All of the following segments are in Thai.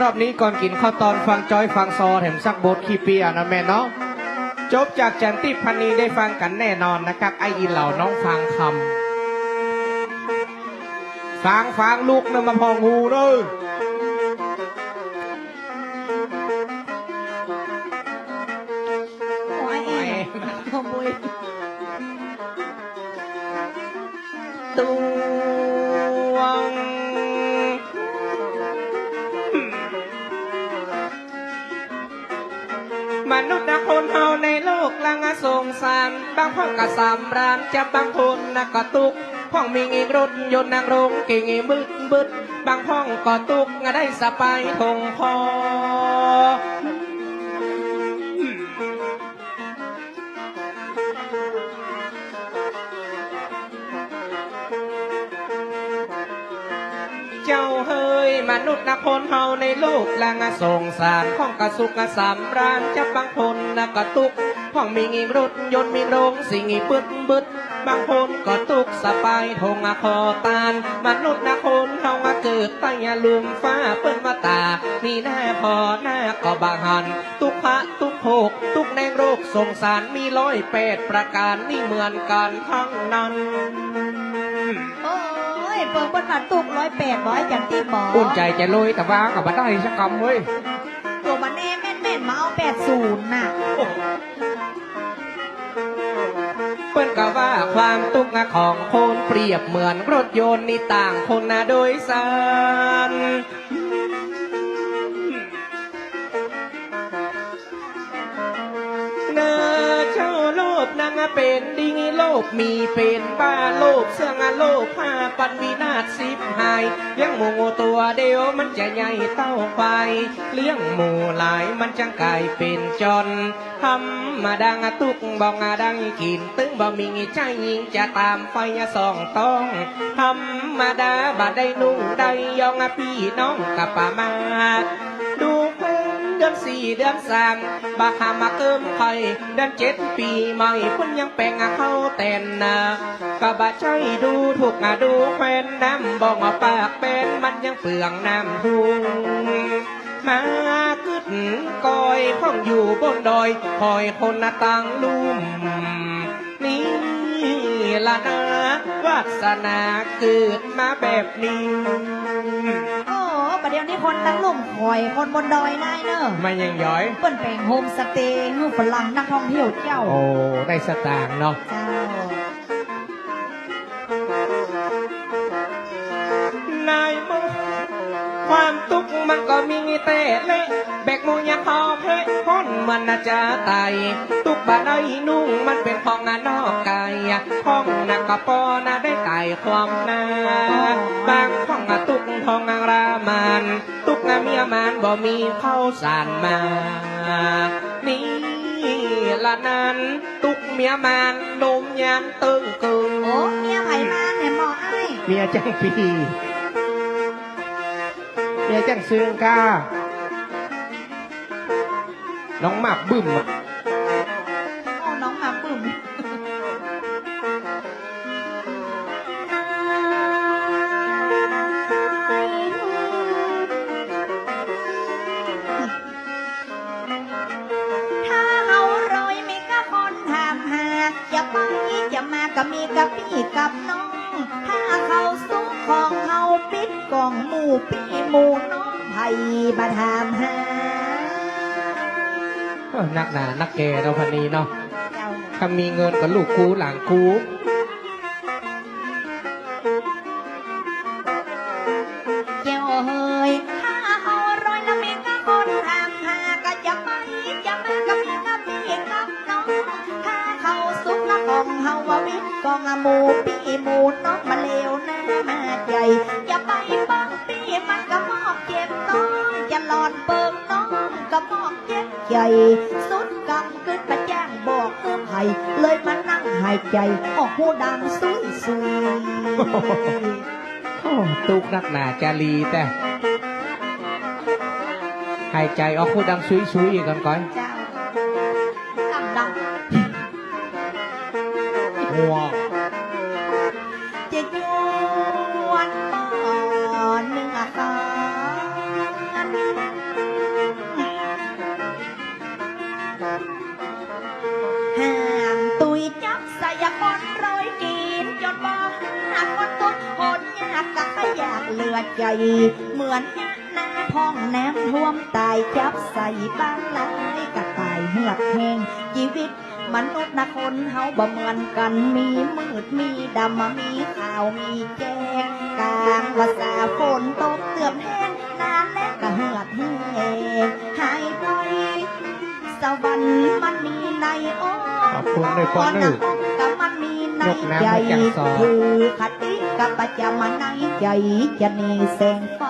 รอบนี้ก่อนกินข้าวตอนฟังจอยฟังซอแถมซักโบทขี้เปียนะแม่เนาะจบจากจันติพันนีได้ฟังกันแน่นอนนะครับ ไออินเหล่าน้องฟังคำฟังฟังลูกนะมาพองหูเด้อ จะบางคนนะก็ตุกพ่องมีงีรถยนต์นางรงเก่งบึดบึดบางพ่องก็ตุกงได้สบายทงพอเจ้าเฮยมนุษย์นะคนเฮาในโลกละงะสงสารข้องกระสุกกระสามรานจะบบางคนนะกระตุกพ่องมีงีรถยนต์มีโรงสิ่งอีปึดบึด บางคนก็ตุกสบายทงอะคอตานมนุษย์นะคนเฮามาเกิดใต้ยาลืมฟ้าเปิ้นมาตา มีหน้าพอหน้าก็บางหันทุกพระทุกโภคทุกแนงโรคสงสารมีร้อยแปดประการนี่เหมือนกันทั้งนั้นโอ้ยเปิดบนมาตุกร้อยแปดร้อยจังที่หมออุ่นใจจะลุยแต่ว่ากับมาได้สักคำเว้ยตัวมันแน่แม่นแม่นๆมาเอาแปดศูนย์น่ะเปิ้น ก็ว่าความตุกข์ของคนเปรียบเหมือนรถยนต์นี่ต่างคนนะโดยสารเนอเจ้าโลภนางเป็นดิงโลภมีเป็นบ้าโลภเสื่องโลภผ้าปันวินาศสิบหาย เลี้ยงหมูตัวเดียวมันจะใหญ่เต้าไฟเลี้ยงหมูหลายมันจังกลายเป็นจนทำมาดังตุกบองอาดังกิน ตึงบ่มีใจยิงจะตามไฟสองต้องทำมาดาบาได้นุ่งได้ยองพี่น้องกับป่ามา อนสี่เดือนสามบาหามาเกิมไข่เดือนเจ็ดปีใหม่พุ่นยังแปลงเข้าแต่นนะกะบาใจดูถูกดูแฟนน้ำบอกว่าปากเป็นมันยังเปลืองน้ำทุงมากึดกอยข้องอยู่บนดอยคอยคนหน้าต่างลุ่มนี่ละนะวาสนาเกิดมาแบบนี้ เดี๋ยวนี้คนตั้งลุ่มคอยคนบนดอยนายเนอะมายังย้อยเปิ้นแปลงโฮมสเตย์ให้ฝรั่งนักท่องเที่ยวเจ้า โอ้ ได้สตางค์เนาะเจ้า ความทุกข์มันก็มีแต่เละแบกมูยาคอเพะพ้นมันน่าจะตายทุกบาได้นุ่งมันเป็นของงานนอกกายห้องนักกะปอนาได้ไก่ความนาบางห้องอะตุกทองงรามันตุกงาเมียมันบ่มีข้าวสารมา นี่ละนั้นตุกเมียมันนมยานตึงกึงโอ้เมียไผ่มาเนี่ยหมอไอ้ายเมียจังปี เมียจังซึงกาน้องหมากบึ้มอะ นักหนานักแกเราพันนีเนาะถ้ามีเงินก็ลูกคูหลังคู ใจ สุดกำขึ้นมาแจ้งบอกเอื้อมให้เลยมานั่งหายใจ ออกหูดังซุยซุยโอ้ตุกนักหนาจารีแต่หายใจออกคูดังซุยๆอีกก่อนก่อนเจ้าดังดังงัว เหมือนหน้าพองแนมท่วมตายจับใส่บ้านหลายกระต่ายเหือกแห้งชีวิตมนุษย์นะคนเฮาบ่เหมือนกันมีมืดมีดำมีขาวมีแจ้งกลางว่าสาฝนตกเตือมแห้งนานแล้วก็เหือดแห้งหายไปสวรรค์มันมีในโอ้ขอบคุณด้วยคนหนึ่งกับมันมีในใจคือคติ กับปัจจมันในใจจะหนีแสงไฟ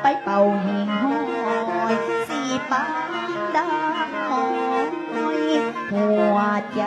ไปเป่าหิ่งห้อยสีปานดางหอยหัวใจ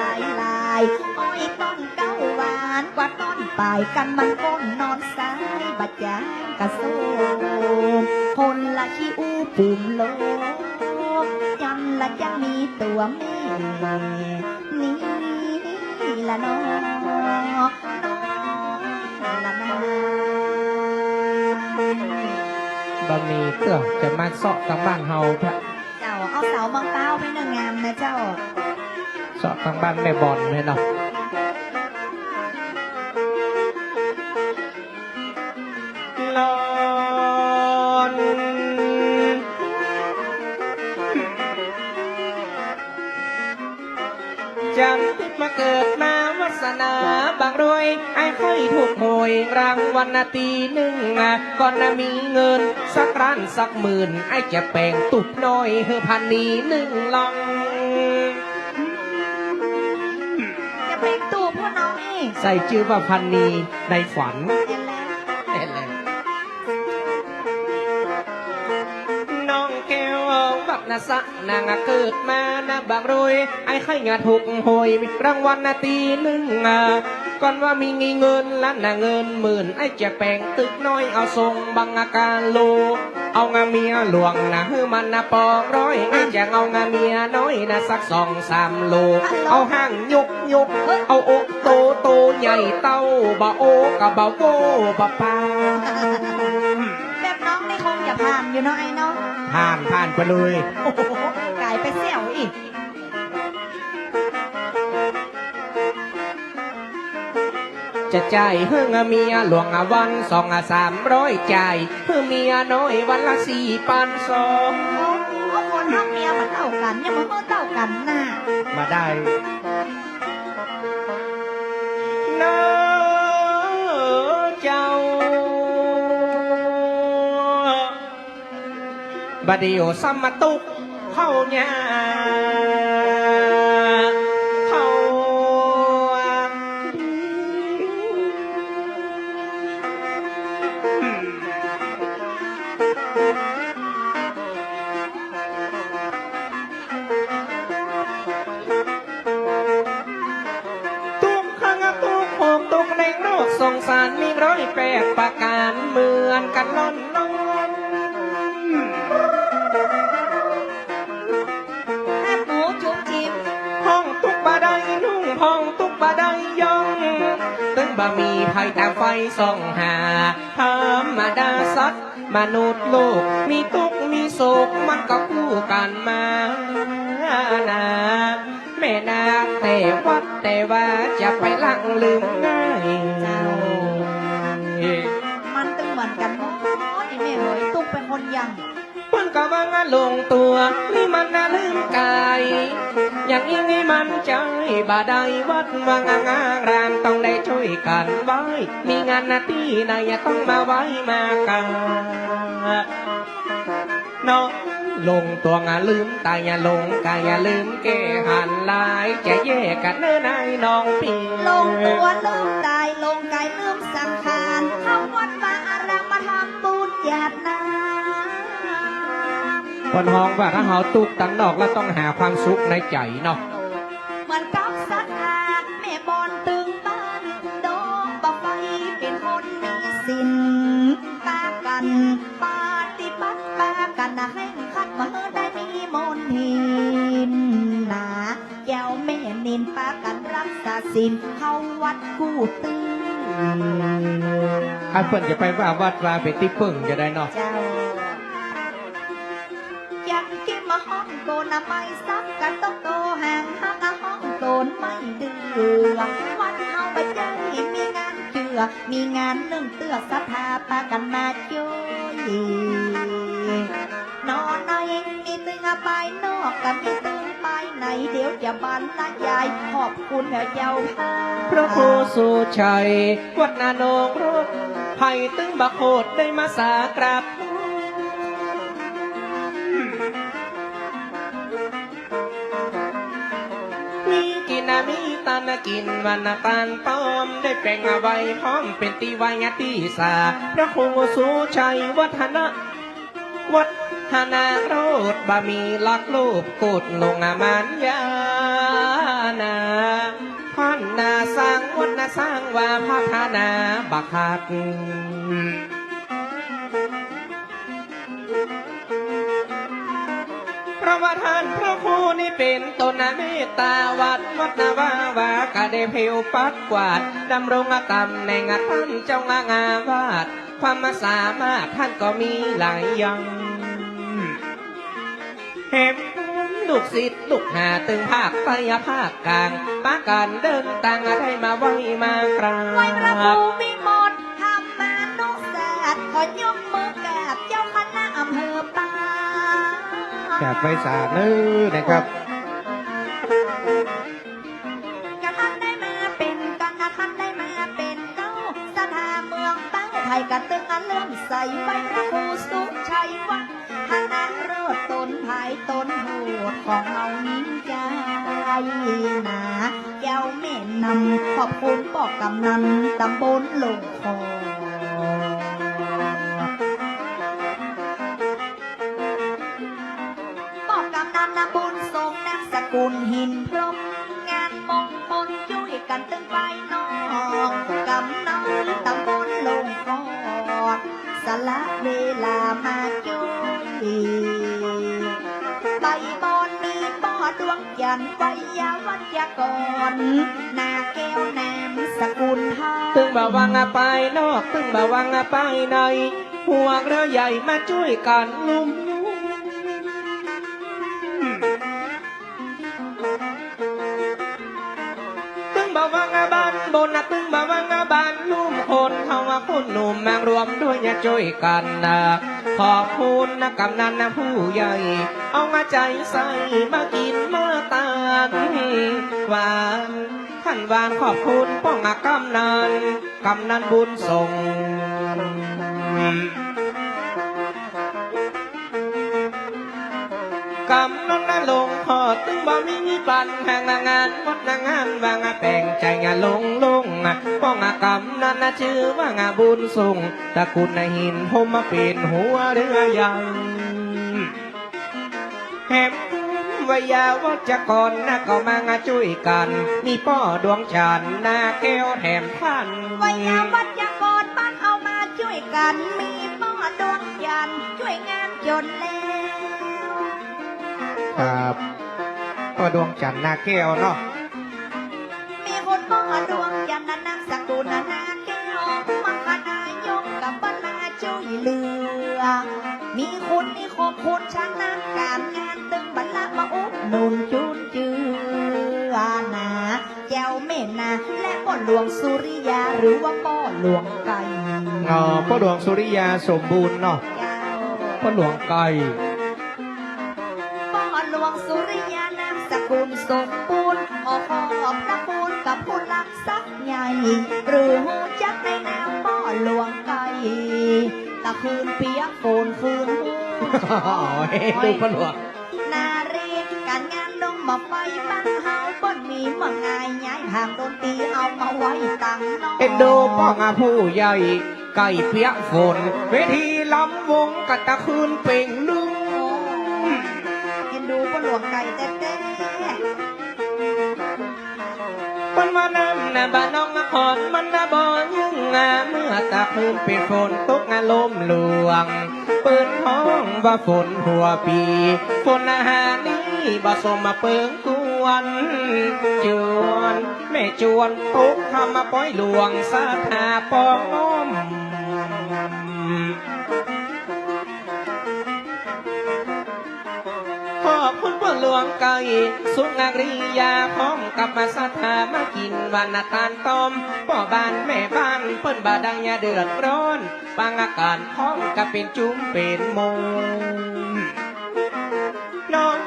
ลายลายอ้อยต้นเก้าหวานกว่าต้นปลายกันมันก้นนอนสายบัดยางกระโซมคนละขี้อูปุ่มโลกยันละยังมีตัวแม่นี่ละน้องน้องละนาบะหมี่เตื้อจะมาเสาะทางบ้านเฮาพร สาะทางบ้านแม่บอลเลยเนาะลอนจันทิดมาเกิดมาวาสนาบางรวยไอ้ค่อยถูกโหยรางวัลนาทีหนึ่งอะก่อนนะมีเงิน สักร้านสักหมื่น ไอ้จะแปลงตุบน้อยเฮอพันนี้หนึ่งลอง ใส่ชื่อว่าพันนีในฝันเห็นแล้วน้องแก้วบักนาสะนางเกิดมานะบักรวยไอ้ไข่งาถูกหวยมีรางวัลนาทีหนึ่งอะ ก่อนว่ามีเงินล้านนาเงินหมื่นไอ้จะแปลงตึกน้อยเอาทรงบังอาการโล เอางาเมียหลวงนะฮือมันนะปองร้อยไอ้จะเอางาเมียน้อยนะสักสองสามโล เอาห้างยุกยุกเอาอกโตโตใหญ่เต้าบะโอกับบะโวบะปาแบบน้องนี่คงจะผ่านอยู่เนาะไอ้เนาะผ่านผ่านไปเลยโอ้โหกลายไปเสี่ยวอีก จะจ่ายเฮืองเมียหลวงอะวันสองอะสามร้อยจ่ายเพื่อเมียน้อยวันละสี่ปันสองโอ้โหคนทั้งเมียมันเต่ากันยังมันก็เต่ากันน่ะมาได้เน้อเจ้าบดเดียวซัมมาตุกเข้าเนี่ย นล้นแค่หมูจุ๊บจิ๊บห้องตุกบาไดนุ่งห้องตุกบาไดย่องตึงบะมีไผ่ตาไฟส่องหาธรรมดาสัตว์มนุษย์โลก มีทุกมีโศกมันก็คู่กันมานาแม่นาแต่วัดแต่ว่าจะไปลังลืมง่ายมัน ยังเพิ่นก็ว่างาลงตัวนี่มันน่าลืมกายอย่างนี้นี่มันใจบาได้วัดว่างางารามต้องได้ช่วยกันไว้ มีงานหนาที่ไหนต้องมาไว้มากันเนาะลงตัวงาลืมตายอย่าลงกายอย่าลืมแก้หันลายจะแยกกันเนื้อนายน้องพี่ลงตัวลืมตายลงกายลืมสังขารเข้าวัดมา คนห้องว่าถ้าเฮาตุกตั้งนอกแล้วต้องหาความสุขในใจเนาะเหมือนกับสัตว์อาแม่บอนตึงบ้านโดบะไฟเป็นคนมีสินปากันปานะให้คัดมาได้มีมนทินนะแก้วแม่นินปากันรักษาศีลเข้าวัดกู้ตื้ออันเพิ่นจะไปว่าวัดว่าเป็นที่พึ่งจะได้เนาะเจ้าอ ยากกินมาห้องโกนะไม่ซักกันต้องโตห่งหักอะห้องโกนไม่เดือวันเฮาไปเจอมีงานเจือมีงานหนึ่งเตือสถาปากันมาจุยนอนในมีตึงไปนอกกับมีตึงไปไหนเดี๋ยวจะบรรยายขอบคุณแม่เจ้าพาพระครูสุชัยวัดนาโนงรบไผ่ตึงบักโหดได้มาสากราบ นะกินวันนะตานต้อมได้แปลงเอาไว้พร้อมเป็นตีวายตีสาพระครูสุชัยวัฒนะวัฒนาโรดบะมีลักลูกกุดลงอามันยานาพันนาสร้างวัดนาสร้างว่าพัฒนาบักหัก พระประธานพระครูนี่เป็นตนเมตตาวัดวัดนาวาวากะเดเพวปักกวาดดำรงตำแหน่งท่านเจ้างางาวาดความสามารถท่านก็มีหลายอย่างเห็นลูกศิษย์ลูกหาตึงภาคไปภาคกลางปาการเดินต่างได้มาไหวมากราไหวพระครูบมีมนต์ธรรมานุศาสตขอยกมื จากไปสาเนอนะครับกระทันได้มาเป็นกันกระทันได้มาเป็นเก้าสถาเมืองตั้งไทยกระตึงอันเลื่อมใสไว้พระครูสุชัยวัดทางนั้นโรดตนภายตนโหดของเรานิ่งใจนะแก้วแม่นำขอบคุณปอกกำนันตำบลหลงคอ บุญทรงนามสกุลหินพรมงานมงคลช่วยกันตึงไปน้องกำนันตำบลลงคอดสละเวลามาช่วยใบบอนมีบ่อดวงจันไวยาวัจกรนาแก้วนามสกุลทาตึงบ่าวังไปนอกตึงบ่าวังไปในห่วงเรือใหญ่มาช่วยกันลุ่ม บนบนะตึงบาวังบ้านลุ่มคนเฮาว่าคนหนุ่มมารวมด้วยอย่าช่วยกันนะขอบคุณนะกำนันนะผู้ใหญ่ เอามาใจใส่มากินมาตานหวานท่านหวานขอบคุณป้องอากำนันกำนันบุญส่ง ปันแห่งนางงานวัดนางงานวางแต่งใจงาลงลงป้องอากำนันนะชื่อว่างาบุญส่งตะกุนนหินผมมาเป็นหัวเรือใหญ่แหมวิยาวัจกรนะก็มางาช่วยกัน มีป้อดวงจันทร์นาแก้วแถมท่านวัยาวัจกรบ้านเอามาช่วยกัน มีป้อดวงยันทร์ช่วยงานจนแล้วครับ ป้อดวงจันทร์นาแก้วเนาะมีคนป้อดวงยันทร์นั้นนามสกุลนานาแก้วมังคณายกกับบรรณาช่วยเหลือ มีคุณมีขอบคุณชนะการงานตึงบรรลัมาอุดหนุนจุนเจือนาแก้วเม่นาและป้อหลวงสุริยาหรือว่าป้อหลวงไก่อ๋อพ่อหลวงสุริยาสมบูรณ์เนาะเจ้าพ่อหลวงไก่ รัพย์ใหญ่หรือหูจักในนามป้อหลวงไก่ตะคืนเปียกโฟนคืนหูอ๋อเฮ้ดูพ่อหลวงนารีการงานดงมาไฟบ้านเฮาบ่มีมาง่ายย้ายทางดนตรีเอามาไว้ตั้งน้องเอ็นดูป้องอาผู้ใหญ่ไก่เปียกฝนเวทีลำวงกัตะคืนเป่งลึงโอ้เอ็นดูป้อหลวงไก่แต่ มานำนะบ้านน้องนครมันนะบ่ยังงาเมื่อตะคืนเป็นฝนตกงาลมหลวง เปิดห้องว่าฝนหัวปีฝนอาหารนี้บ่สมมาเปิงกวนจวนแม่จวนตุกทำมาปล่อยหลวงสาธาปอง ลวงไก่สุนกริยาพร้อมกับมาสัทธามากินวันนาตาลต้มพ่อบ้านแม่บ้านเปิ้นบาดังยาเดือดร้อนบางอาการพร้อมกับเป็นจุ้มเป็นมงนอน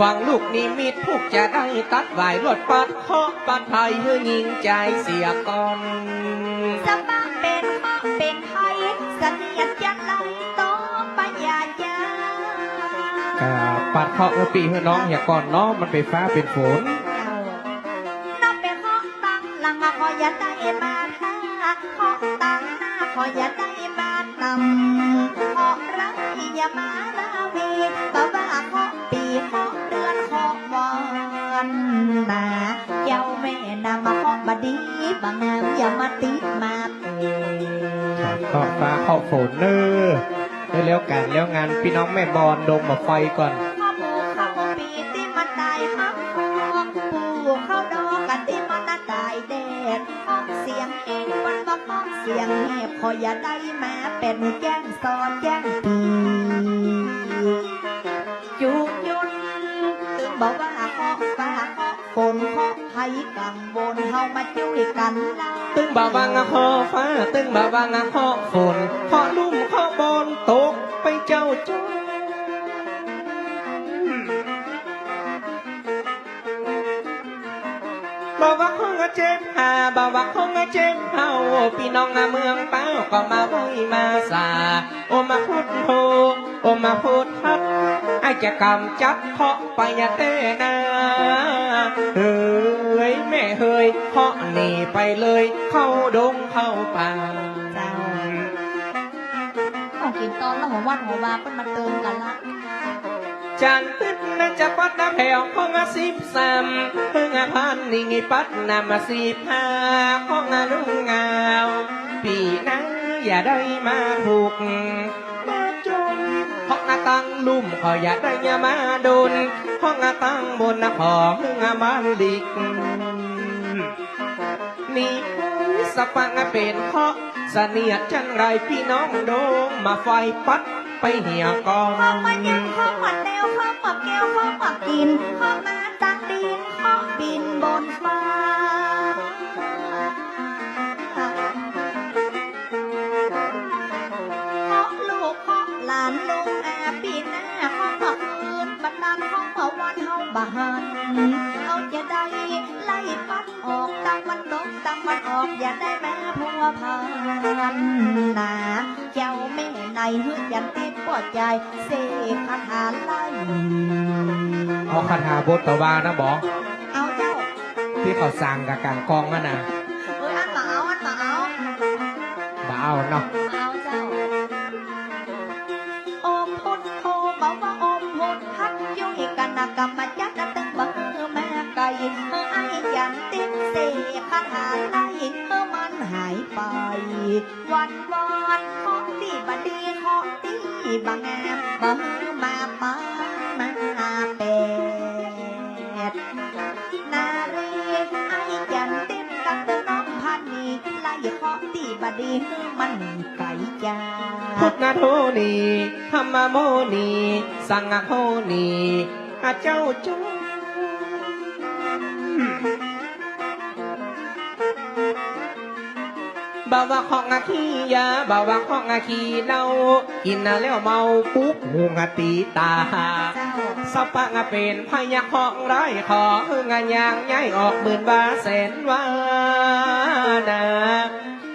ฟังลูกนิมิตพวกจะได้ตัดไหวรถปัดเคาะปัดไทยเฮือยิงใจเสียก่อนสบ้าเป็นข้อเป็นไทยเสนียดยันไหล ปัดเคาะเมื่อปีเฮือน้องอย่าก่อนน้องมันไปฟ้าเป็นฝนน้องเป็นข้อตั้งหลังขออย่าได้มาท่าข้อตั้งหน้าขออย่าได้มาตำข้อรักอย่ามาลาวีบ่ว่าข้อปีเข้อเดือนเข้อวันนาเจ้าแม่นำมาเข้อบดีบางงามอย่ามาติมาเคาะฟ้าเคาะฝนเนอเร็วกันแล้วงานพี่น้องแม่บอลดงมาไฟก่อน ก็อย่าได้มาเป็นแจ้งซอนแจ้งปีจูงยุนถึงบอกว่าข้อฟ้าข้อฝนข้อไทยกังวลเฮามาช่วยกัน ตึงบ่าวางคอฟ้า ตึงบ่าวางคอฝนขอลุ่มขอบ เจ็บหาบ่าวว่าคงเจ็บเฮาพี่น้องเมืองเป้าก็มาไว้มาสาโอมาพุทโธโอมาพุทธัดไอจะกำจัดเคาะไปยาเต้นาเฮ้ยแม่เฮ้ยเคาะหนีไปเลย เข้าดงเข้าป่าเจ้าของกินตอนแล้วหัววันหัวบาเปิ้นมาเติมกันละ จันตึ๊ดนะจะปัดน้ำแผ่วของอาสิบสามเพิ่งอาพันนี่งปัดนำมาสิบห้าของอาลุงเงาวพี่นั้นอย่าได้มาถูกมาจนห้องอาตังลุ่มขออย่าได้อยามาโดนห้องอาตังบนนะขอเพิ่งอามาลิกนี่ สปังเป็นเคาะเสนียดจังไรพี่น้องโดงมาไฟปัดไปเหี่ยกอง ข้าวมันยังข้าวมันแนวข้าวหมักแก้วข้าวหมักกินข้าวมา ตกตามมันออกอย่าได้แม่พัวพันนาเจ้าแม่ในหืดยันติดปวดใจเสกคาถาไล่เอาคาถาบทตะวานะบอกเอาเจ้า ที่เขาสั่งกับกลางกองนั่นนะเอ้ยอันมาเอาอันมาเอาบ่เอาเนาะเอาเจ้าโอมพุทโธบอกว่าโอมพุทธัดยุยกันนากรรมจัด วันวันของดีบันดีของดีบางงามบังมาปามาเป็ดนาเรไอ้ยันเต้นกับเตน้องพันนีไล่เคาะตีบดีมันไก่จ้าพุทธนาโทนีธรรมโมนีสังฆโมนีอาเจ้าจ้ บ่าวว่าของอาคียาบ่าวว่าของอาคีเนากินแล้วเมาปุ๊บหูงาตีตาสปะงะเป็นพยาของไรขอหงานยางย้ายออกหมื่นบาแสนวานา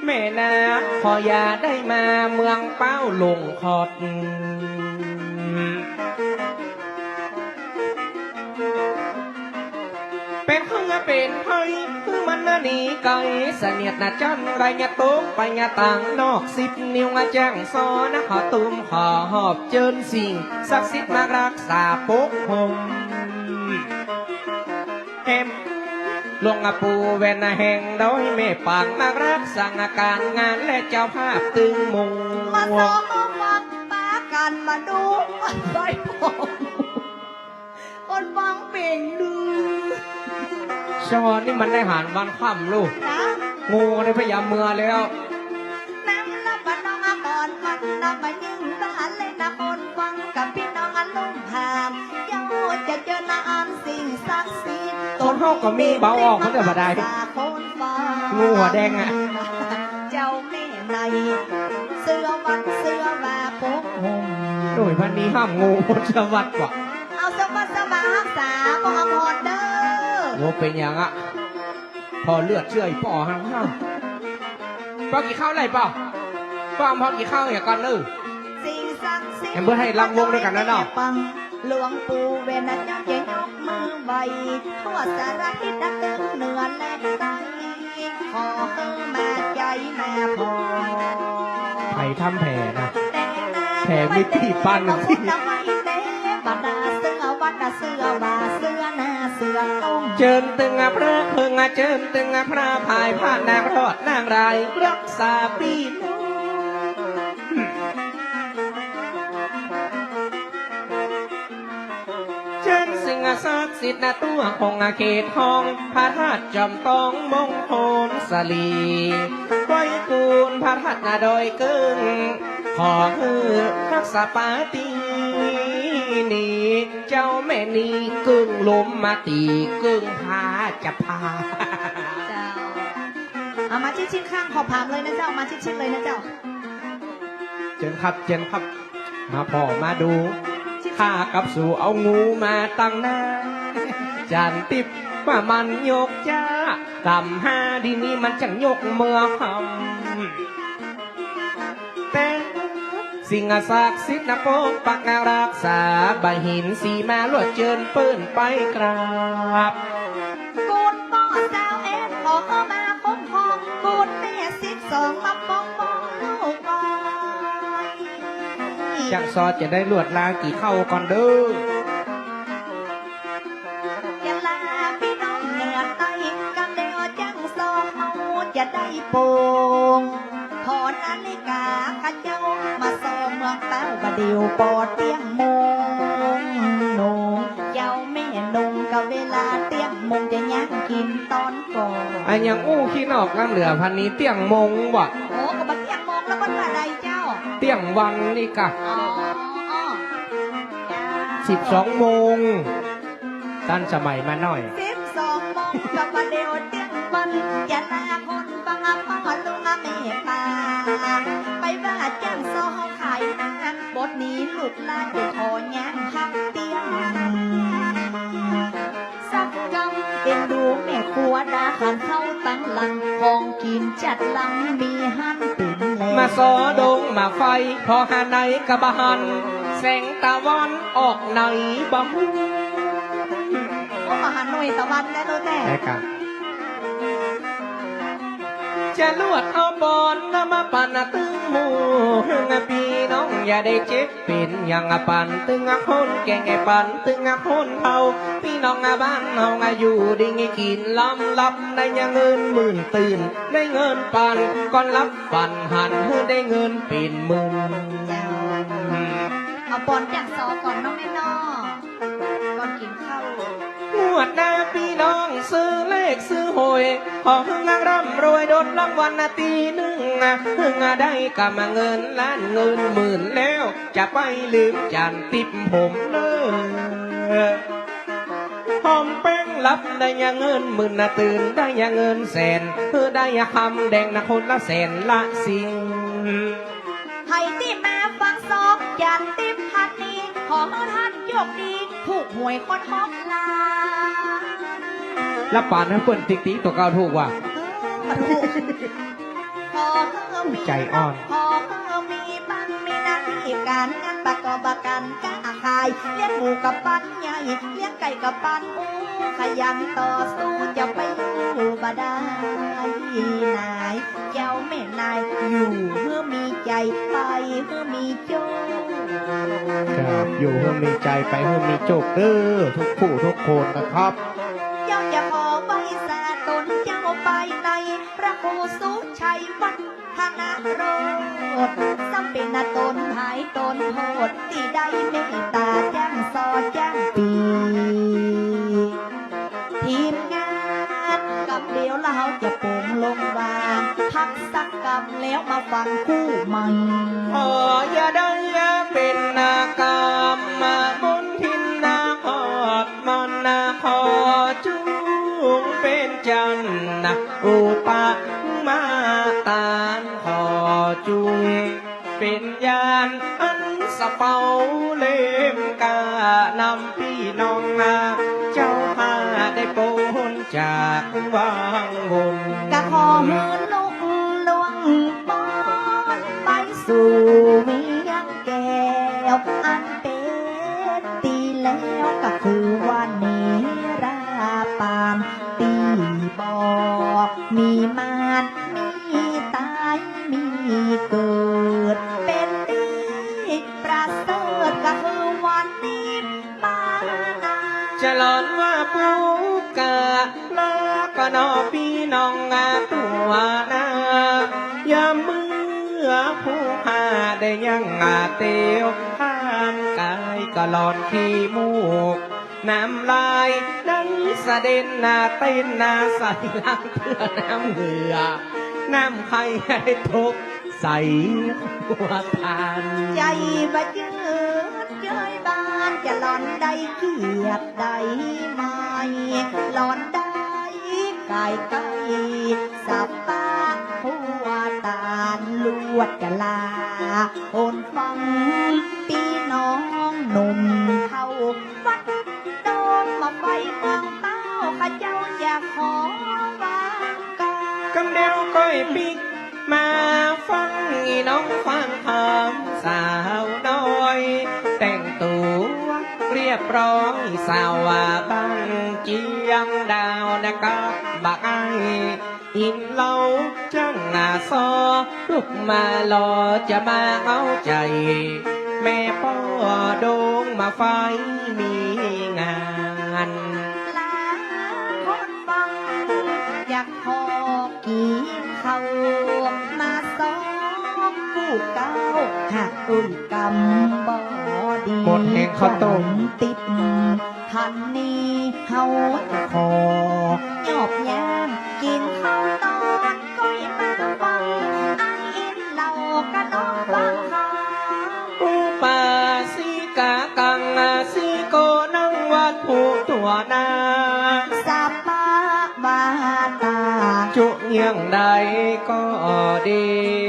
แม่นาขออย่าได้มาเมืองเป้าลงขอดเป็นข้างเป็นไพ่คือ มันน่ะหนีไกลเสนียดนะจันไรยะโต๊ะไปยะต่างนอกสิบนิ้วงะแจ้งซอนะขอตุ้มขอหอบเจินสิ่งศักดิ์สิทธิ์มารักษาปกหมเอ็มหลวงอาปูเวนแห่งโดยเม่ปางมารักษาการงานและเจ้าภาพตึงมุงมาโซวังปากันมาดูใบผมคนฟังเพลงดู ชอนนี่มันได้หารวันค่ำลูกนะงูได้พยายามเมือแล้ว น้ำละบันน้องอาก่อนมันน้ำมายิ่งบ้านเลยนะคนฟังกับพี่น้องอันลุ่มผ่านเจ้าจะเจอหน้าอันสิ่งศักดิ์สิทธิ์ต้นเฮาก็มีเบาออกมันเดี๋ยวบ่ได้คนฟังงูหัวแดงอะเจ้าแม่ในเสื้อวัดเสื้อว่าปกห่มโดยพันนี้ห้ามงูจะวัดกว่าเอาสมัสมารักษาพอพอเด้องู เป็นอย่างอะพอเลือดเชื่ออีป่อห้ามห้ามป้ากี่ข้าวไรเปล่าป้าพอกี่ข้าวอย่างกันเลยสิ่งศักดิ์สิทธิ์เห็นเพื่อให้รำวงด้วยกันนะเนาะปังหลวงปู่เวนัสยกยกมือไหวทั่วสารทิศดังเดินเหนือและใต้ขอเออมาใจแม่พอไผ่ทำแผลนะแต่นาแผลไม่ที่ปั้นหนึ่งที่ทำไมเต้บรรดาเสื้อวัดเสื้อบาเสื้อ จิญตึงอะพระเพิงอะเจิญตึงอะพระพายผ้านางรอดนางรายรักษาปีนเจิญสิ่งอะศักดิ์สิทธิ์นะตัวของอาเขตห้องพระธาตุจำต้องมงคลสลีไว้กูลพระธาตุนาโดยกึ่งขอฮือรักษาปาตี นีเจ้าแม่นีกึ่งลมมาตีกึ่งพาจะพา เจ้าเอามาชิดๆข้างขอบผามเลยนะเจ้ามาชิดๆเลยนะเจ้าเจนครับเจนครับ มาพ่อมาดูข้ากับสู่เอางูมาตั้งหน้าจานติบว่ามันยกจ้ากำห้าดีนี้มันจังยกเมื่อคำ สิ่งศักดิ์สิทธิ์นะโปกปักนารักษาใบหินสีมาลวดเจินเปิ้นไปกราบกูดป้อสาวเอ็ดขอเข้ามาคุ้มครองกูดแม่สิบสองมาปกป้องลูกบอยจังซอจะได้ลวดลากี่เข้าก่อนเด้อ ปอดเตียงโมงนงเจ้าแม่นงกับเวลาเตียงโมงจะย่างกินตอนก่อนอันยังอู้ขี้นอกลังเหลือพันนี้เตี้ยงมงบ่ะโอ้กับบักเตียงโมงแล้วคนว่าใดเจ้า เตี้ยงวันนี่กะอ๋ออ๋อสิบสองโมงตั้นสมัยมาหน่อยสิบสองโมงกับมาเดียวเตียงวันอย่าลาคนฟังอาพ่อลุงอาเมตตา บทนี้หลุดลายไปขอย่างหักเตียงสักกำเอ็นดูแม่ครัวดาขันเข้าตั้งหลังของกินจัดหลังมีหันตื่นแลมาซอดงมาไฟ พอหาไหนกะบหันแสงตะวันออกไหนบ่ฮู้โอ้มาหันหน่วยตะวันแน่รู้แต่ได้กัน จะลวดเอาบอลนำมาปั่นตึงหมูหึงพี่น้องอย่าได้เจ็บเป็นอย่างปั่นตึงคนแก่งอ้ปั่นตึงคนเฮาพี่น้องบ้านเฮาอยู่ดีงี้กินล้ำลับได้ยังเงินหมื่นตื่นได้เงินปั่นก่อนรับปั่นหันได้เงินเป็นหมื่นเจ้าเอาบอลจากซอก่อนน้องแม่นอก่อนกินข้าวงวดหน้าพี่น้องซื้อล ขซื้อหวยของร่ำรวยโดนรางวัลนาทีหนึ่งนะหึงได้กำเงินล้านเงินหมื่นแล้ว จะไปลืมจานติบผมเด้อหอมแป้งรับได้ยังเงินหมื่นนะตื่นได้ยังเงินแสนเพื่อได้ยาคำแดงนะคนละแสนละสิ่งให้ที่มาฟังซอกยันติบพันนี้ขอท่านโยกดีถูกหวยคนฮอกลา แล้วป่านให้เปิ้นติ๊กติ๊กตัวเก่าถูกว่ะเออถูกขอเออมีใจอ่อนขอเออมีบ้านมีหน้าที่การงานประกอบการค้าขายเลี้ยงหมูกับปันใหญ่เลี้ยงไก่กับปันอูขยันต่อสู้จะไปอยู่บ่ได้นายเจ้าแม่นายอยู่เพื่อมีใจไปเพื่อมีโจครับอยู่เพื่อมีใจไปเพื่อมีโจกเด้อทุกผู้ทุกคนนะครับ ตนเจ้าไปในพรดซ้ำเป็นนาตนหายตนโทษที่ได้เมตตาแจ้งซอแจ้งปี ทีมงานกับเดียวแล้วเราจะป่งลงวางพักสักกำแล้วมาฟังคู่ใหม่ขออย่าได้เป็นนากรรมมาบนทินนาขอดมันนาขอจุงเป็นจันนะอุปะ เป็นยานอันสะเปาเล่มกานำพี่น้องนาเจ้าพาได้โปนจากวังบนกะขอเฮือนลุกลวงปอนไปสู่เมียงแก้วอันเป็นตีแล้วก็คือวันนี้ราปามตีบอกมีมา ตัวนายามเมื่อผู้หาได้ยังอาเตียวข้ามกายก็หลอนขี้มูกน้ำลายนั้นสะเด็นนาเต้นนาใส่ล้างเพื่อน้ำเหงื่อน้ำไข่ให้ทุกใส่หัวทานใจบะจืดเย้ยบ้านจะหลอนได้เกียบได้ไหมหลอนได้ กายไก่สับปาหัวตาลลวดกะลาโอนฟังพี่น้องหนุ่มเขาวัดโดนมาไฟเมืองเต้าข้าเจ้าอยากขอวางกากำเดียวก้อยปิกมาฟังอีน้องฟังคำสาวน้อย แต่ง เรียบร้อยสาวว่าบ้านเจียงดาวนะครับบักไออินเล่าจังหน้าซอลุกมารอจะมาเอาใจแม่พ่อโดงมาไฟมีงานลาคนฟังอยากขอกินเขา ก้าหากตุยกำบ่ดีหมดแหงข้าวต้มติดทันนี้เฮาจะขอหยอบยางกินข้าวตอนก้อยมาฟังไออินเรากระนองฟังคำอุปาสิกากังอาสิโกนังวัดผูตัวนาสัปปะบาตาจุเงียงใดก็ดี